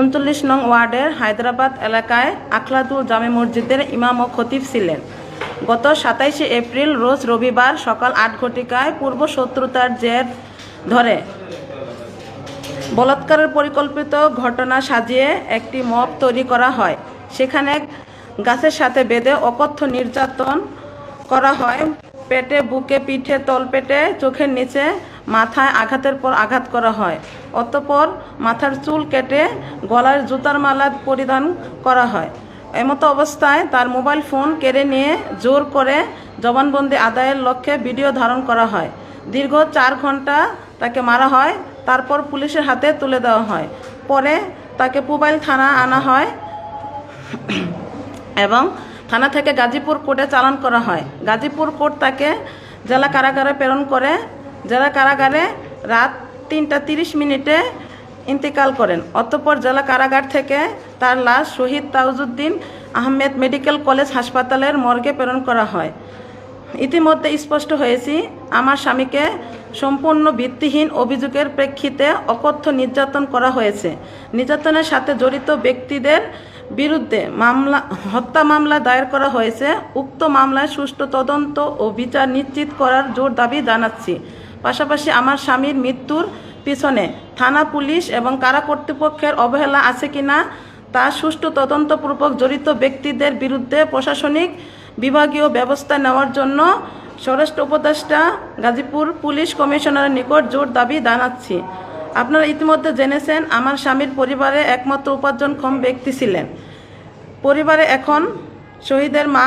উনচল্লিশ নং ওয়ার্ডের হায়দ্রাবাদ এলাকায় আখলাদুল জামে মসজিদের ইমাম ও খতিব ছিলেন। গত সাতাইশে এপ্রিল রোজ রবিবার সকাল আট ঘটিকায় পূর্ব শত্রুতার জের ধরে বলাৎকারের পরিকল্পিত ঘটনা সাজিয়ে একটি মব তৈরি করা হয়। সেখানে গাছের সাথে বেঁধে অকথ্য নির্যাতন করা হয়। পেটে, বুকে, পিঠে, তলপেটে, চোখের নিচে মাথায় আঘাতের পর আঘাত করা হয়। অতঃপর মাথার চুল কেটে গলার জুতার মালা পরিধান করা হয়। এমতো অবস্থায় তার মোবাইল ফোন কেড়ে নিয়ে জোর করে জবানবন্দি আদায়ের লক্ষ্যে ভিডিও ধারণ করা হয়। দীর্ঘ চার ঘণ্টা তাকে মারা হয়, তারপর পুলিশের হাতে তুলে দেওয়া হয়। পরে তাকে পুবাইল থানা আনা হয় এবং থানা থেকে গাজীপুর কোর্টে চালান করা হয়। গাজীপুর কোর্ট তাকে জেলা কারাগারে প্রেরণ করে জেলা কারাগারে রাত তিনটা তিরিশ মিনিটে ইন্তেকাল করেন। অতঃপর জেলা কারাগার থেকে তার লাশ শহীদ তাউজুদ্দিন আহমেদ মেডিকেল কলেজ হাসপাতালের মর্গে প্রেরণ করা হয়। ইতিমধ্যে স্পষ্ট হয়েছি, আমার স্বামীকে সম্পূর্ণ ভিত্তিহীন অভিযোগের প্রেক্ষিতে অকথ্য নির্যাতন করা হয়েছে। নির্যাতনের সাথে জড়িত ব্যক্তিদের বিরুদ্ধে মামলা, হত্যা মামলা দায়ের করা হয়েছে। উক্ত মামলায় সুষ্ঠু তদন্ত ও বিচার নিশ্চিত করার জোর দাবি জানাচ্ছি। পাশাপাশি আমার স্বামীর মৃত্যুর পিছনে থানা পুলিশ এবং কারা কর্তৃপক্ষের অবহেলা আছে কিনা তা সুষ্ঠু তদন্তপূর্বক জড়িত ব্যক্তিদের বিরুদ্ধে প্রশাসনিক বিভাগীয় ব্যবস্থা নেওয়ার জন্য স্বরাষ্ট্র উপদেষ্টা গাজীপুর পুলিশ কমিশনারের নিকট জোর দাবি জানাচ্ছি। আপনারা ইতিমধ্যে জেনেছেন আমার স্বামীর পরিবারে একমাত্র উপার্জনক্ষম ব্যক্তি ছিলেন। পরিবারে এখন শহীদের মা,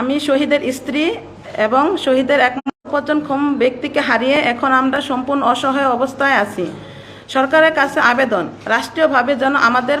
আমি শহীদের স্ত্রী এবং শহীদের একমাত্র উপার্জনক্ষম ব্যক্তিকে হারিয়ে এখন আমরা সম্পূর্ণ অসহায় অবস্থায় আছি। সরকারের কাছে আবেদন। রাষ্ট্রীয়ভাবে যেন আমাদের